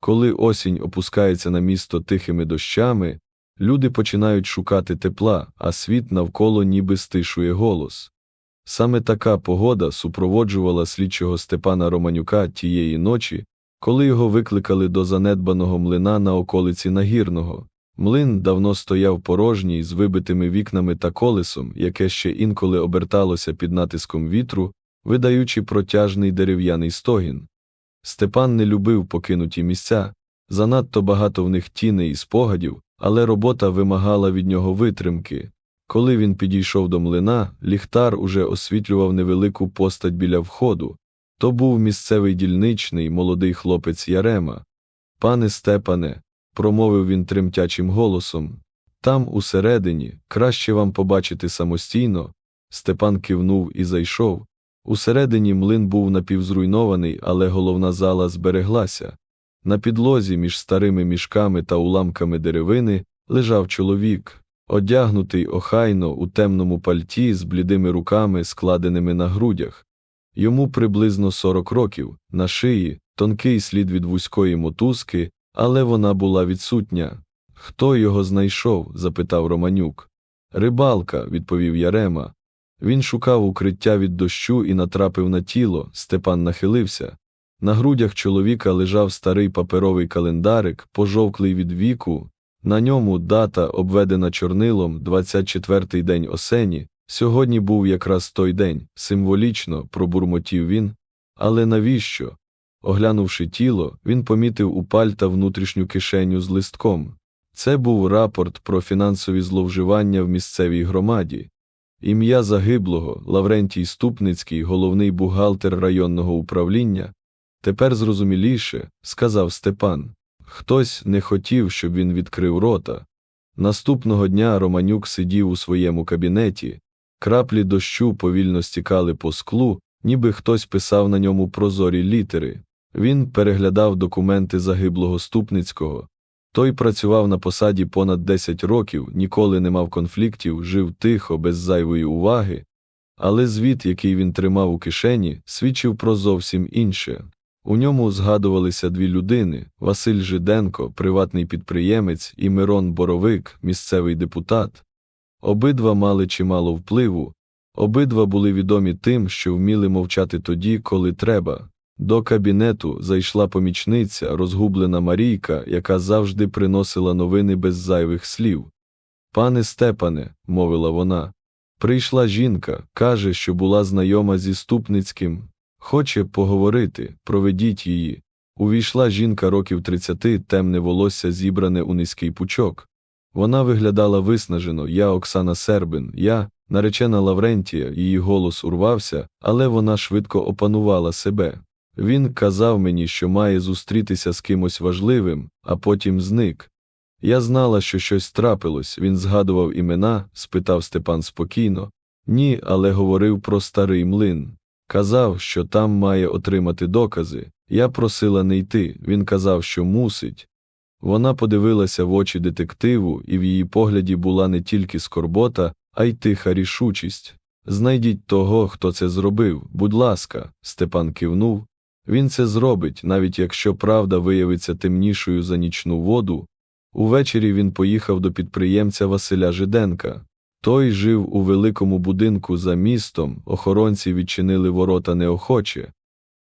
Коли осінь опускається на місто тихими дощами, люди починають шукати тепла, а світ навколо ніби стишує голос. Саме така погода супроводжувала слідчого Степана Романюка тієї ночі, коли його викликали до занедбаного млина на околиці Нагірного. Млин давно стояв порожній з вибитими вікнами та колесом, яке ще інколи оберталося під натиском вітру, видаючи протяжний дерев'яний стогін. Степан не любив покинуті місця, занадто багато в них тіней і спогадів, але робота вимагала від нього витримки. Коли він підійшов до млина, ліхтар уже освітлював невелику постать біля входу. То був місцевий дільничний молодий хлопець Ярема. Пане Степане, промовив він тремтячим голосом, там, усередині, краще вам побачити самостійно. Степан кивнув і зайшов. Усередині млин був напівзруйнований, але головна зала збереглася. На підлозі між старими мішками та уламками деревини лежав чоловік, одягнутий охайно у темному пальті з блідими руками, складеними на грудях. Йому приблизно 40 років, на шиї, тонкий слід від вузької мотузки, але вона була відсутня. Хто його знайшов? запитав Романюк. Рибалка, відповів Ярема. Він шукав укриття від дощу і натрапив на тіло. Степан нахилився. На грудях чоловіка лежав старий паперовий календарик, пожовклий від віку. На ньому дата, обведена чорнилом, 24-й день осені. Сьогодні був якраз той день, символічно, пробурмотів він. Але навіщо? Оглянувши тіло, він помітив у пальта внутрішню кишеню з листком. Це був рапорт про фінансові зловживання в місцевій громаді. Ім'я загиблого Лаврентій Ступницький, головний бухгалтер районного управління. Тепер зрозуміліше, сказав Степан. Хтось не хотів, щоб він відкрив рота. Наступного дня Романюк сидів у своєму кабінеті, краплі дощу повільно стікали по склу, ніби хтось писав на ньому прозорі літери. Він переглядав документи загиблого Ступницького. Той працював на посаді понад 10 років, ніколи не мав конфліктів, жив тихо, без зайвої уваги. Але звіт, який він тримав у кишені, свідчив про зовсім інше. У ньому згадувалися дві людини Василь Жиденко, приватний підприємець, і Мирон Боровик, місцевий депутат. Обидва мали чимало впливу, обидва були відомі тим, що вміли мовчати тоді, коли треба. До кабінету зайшла помічниця, розгублена Марійка, яка завжди приносила новини без зайвих слів. Пане Степане, мовила вона, прийшла жінка, каже, що була знайома зі Ступницьким, хоче поговорити, проведіть її. Увійшла жінка років тридцяти, темне волосся зібране у низький пучок. Вона виглядала виснажено, я Оксана Сербин, я, наречена Лаврентія, її голос урвався, але вона швидко опанувала себе. Він казав мені, що має зустрітися з кимось важливим, а потім зник. Я знала, що щось трапилось, він згадував імена, спитав Степан спокійно. Ні, але говорив про старий млин. Казав, що там має отримати докази. Я просила не йти, він казав, що мусить. Вона подивилася в очі детективу, і в її погляді була не тільки скорбота, а й тиха рішучість. Знайдіть того, хто це зробив, будь ласка, Степан кивнув. Він це зробить, навіть якщо правда виявиться темнішою за нічну воду. Увечері він поїхав до підприємця Василя Жиденка. Той жив у великому будинку за містом, охоронці відчинили ворота неохоче.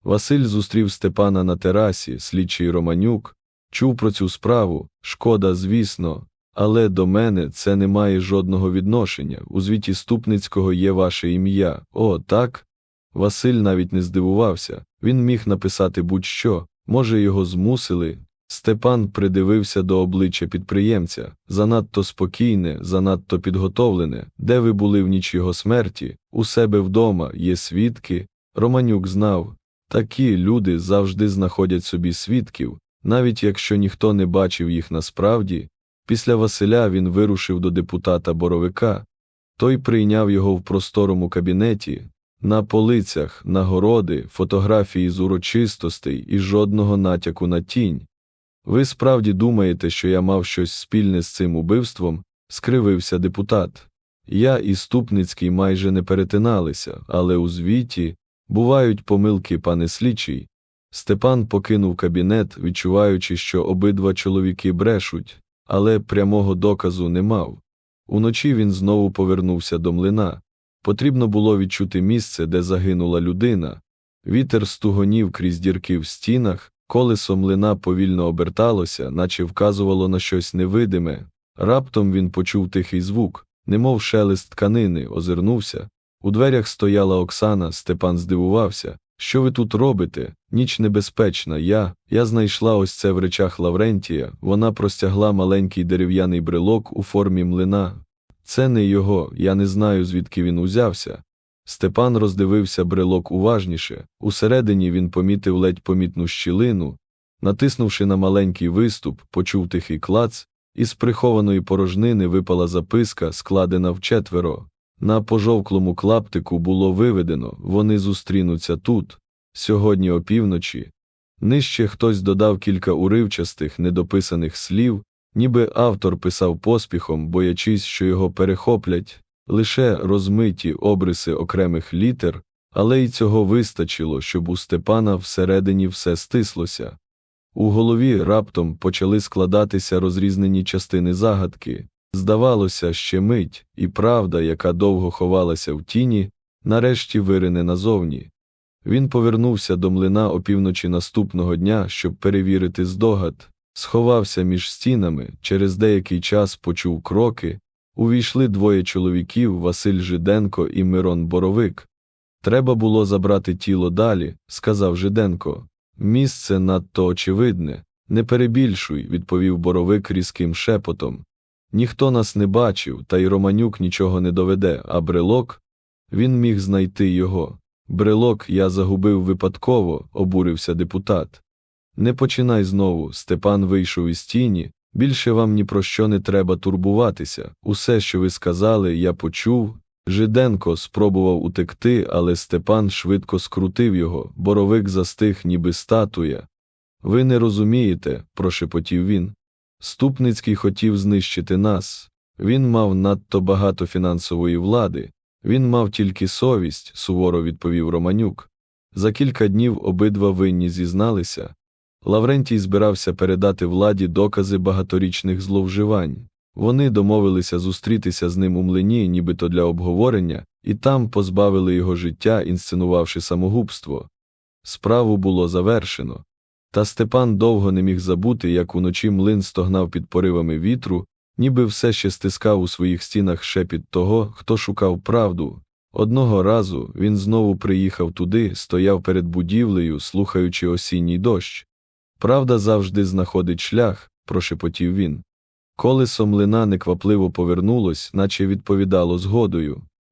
Василь зустрів Степана на терасі, слідчий Романюк, чув про цю справу, шкода, звісно, але до мене це не має жодного відношення. У звіті Ступницького є ваше ім'я. О, так? Василь навіть не здивувався. Він міг написати будь-що, може, його змусили. Степан придивився до обличчя підприємця, занадто спокійне, занадто підготовлене, де ви були в ніч його смерті, у себе вдома є свідки. Романюк знав такі люди завжди знаходять собі свідків, навіть якщо ніхто не бачив їх насправді. Після Василя він вирушив до депутата Боровика. Той прийняв його в просторому кабінеті, на полицях, нагороди, фотографії з урочистостей і жодного натяку на тінь. Ви справді думаєте, що я мав щось спільне з цим убивством? скривився депутат. Я і Ступницький майже не перетиналися, але у звіті бувають помилки, пане слідчий. Степан покинув кабінет, відчуваючи, що обидва чоловіки брешуть, але прямого доказу не мав. Уночі він знову повернувся до млина. Потрібно було відчути місце, де загинула людина. Вітер стугонів крізь дірки в стінах, колесо млина повільно оберталося, наче вказувало на щось невидиме. Раптом він почув тихий звук, немов шелест тканини, озирнувся. У дверях стояла Оксана, Степан здивувався. Що ви тут робите? Ніч небезпечна. Я, я знайшла ось це в речах Лаврентія. Вона простягла маленький дерев'яний брелок у формі млина. Це не його, я не знаю, звідки він узявся. Степан роздивився брелок уважніше. Усередині він помітив ледь помітну щілину. Натиснувши на маленький виступ, почув тихий клац, із прихованої порожнини випала записка, складена вчетверо. На пожовклому клаптику було виведено вони зустрінуться тут, сьогодні опівночі. Нижче хтось додав кілька уривчастих, недописаних слів, ніби автор писав поспіхом, боячись, що його перехоплять, лише розмиті обриси окремих літер, але й цього вистачило, щоб у Степана всередині все стислося. У голові раптом почали складатися розрізнені частини загадки. Здавалося, ще мить, і правда, яка довго ховалася в тіні, нарешті вирине назовні. Він повернувся до млина опівночі наступного дня, щоб перевірити здогад, сховався між стінами, через деякий час почув кроки. Увійшли двоє чоловіків Василь Жиденко і Мирон Боровик. Треба було забрати тіло далі, сказав Жиденко. Місце надто очевидне. Не перебільшуй, відповів Боровик різким шепотом. Ніхто нас не бачив, та й Романюк нічого не доведе, а брелок він міг знайти його. Брелок я загубив випадково, обурився депутат. Не починай знову, Степан вийшов із тіні. Більше вам ні про що не треба турбуватися. Усе, що ви сказали, я почув. Жиденко спробував утекти, але Степан швидко скрутив його, боровик застиг, ніби статуя. Ви не розумієте, прошепотів він. Ступницький хотів знищити нас. Він мав надто багато фінансової влади. Він мав тільки совість, суворо відповів Романюк. За кілька днів обидва винні зізналися. Лаврентій збирався передати владі докази багаторічних зловживань. Вони домовилися зустрітися з ним у млині, нібито для обговорення, і там позбавили його життя, інсценувавши самогубство. Справу було завершено. Та Степан довго не міг забути, як уночі млин стогнав під поривами вітру, ніби все ще стискав у своїх стінах шепіт того, хто шукав правду. Одного разу він знову приїхав туди, стояв перед будівлею, слухаючи осінній дощ. Правда завжди знаходить шлях, прошепотів він. Колесо млина неквапливо повернулось, наче відповідало згодою.